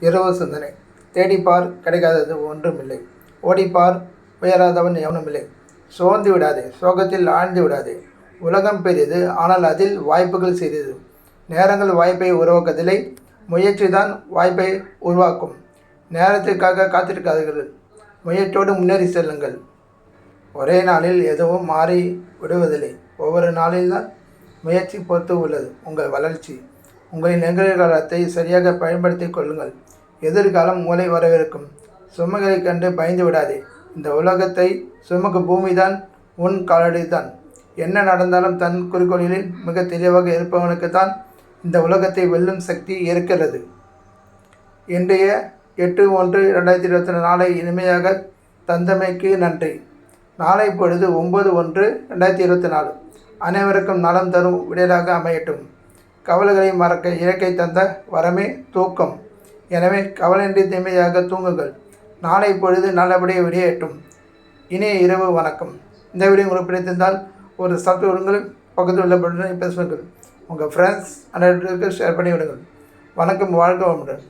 இரவு சிந்தனை. தேடிப்பார் கிடைக்காதது ஒன்றுமில்லை. ஓடிப்பார் உயராதவன் எவனுமில்லை. சோர்ந்து விடாதே சோகத்தில் ஆழ்ந்து விடாதே. உலகம் பெரியது ஆனால் அதில் வாய்ப்புகள் சிறிது நேரங்கள் வாய்ப்பை உருவாக்குவதில்லை முயற்சி தான் வாய்ப்பை உருவாக்கும். நேரத்திற்காக காத்திருக்காதீர்கள் முயற்சியோடு முன்னேறி செல்லுங்கள். ஒரே நாளில் எதுவும் மாறி விடுவதில்லை ஒவ்வொரு நாளில்தான் முயற்சி பொறுத்து உள்ளது உங்கள் வளர்ச்சி. உங்களின் நிகழ்காலத்தை சரியாக பயன்படுத்தி கொள்ளுங்கள். எதிர்காலம் உங்களை வரவிருக்கும் சுமைகளைக் கண்டு பயந்து விடாதே. இந்த உலகத்தை சுமக்கும் பூமிதான் உன் காலடி தான் என்ன நடந்தாலும் தன் குறிக்கோளில் மிக தெளிவாக இருப்பவனுக்கு தான் இந்த உலகத்தை வெல்லும் சக்தி இருக்கிறது. இன்றைய எட்டு ஒன்று ரெண்டாயிரத்தி இருபத்தி நாளை இனிமையாக தந்தமைக்கு நன்றி. நாளை பொழுது ஒம்பது ஒன்று ரெண்டாயிரத்தி இருபத்தி நாலு. அனைவருக்கும் நலம் தரும் விடையலாக அமையட்டும். கவலைகளை மறக்க இயற்கை தந்த வரமே தூக்கம். எனவே கவலையின்றி தீமையாக தூங்குங்கள். நாளை பொழுது நல்லபடியாக வெளியேற்றும். இனிய இரவு வணக்கம். இந்த வீடியோ உங்களுக்கு பிடித்திருந்தால் ஒரு சப்ஸ்கிரைப் விடுங்கள் பக்கத்தில் உள்ள பட்டனை பேசுங்கள் உங்கள் ஃப்ரெண்ட்ஸ் அனைவருக்கு ஷேர் பண்ணி விடுங்கள் வணக்கம் வாழ்க வளமுடன்.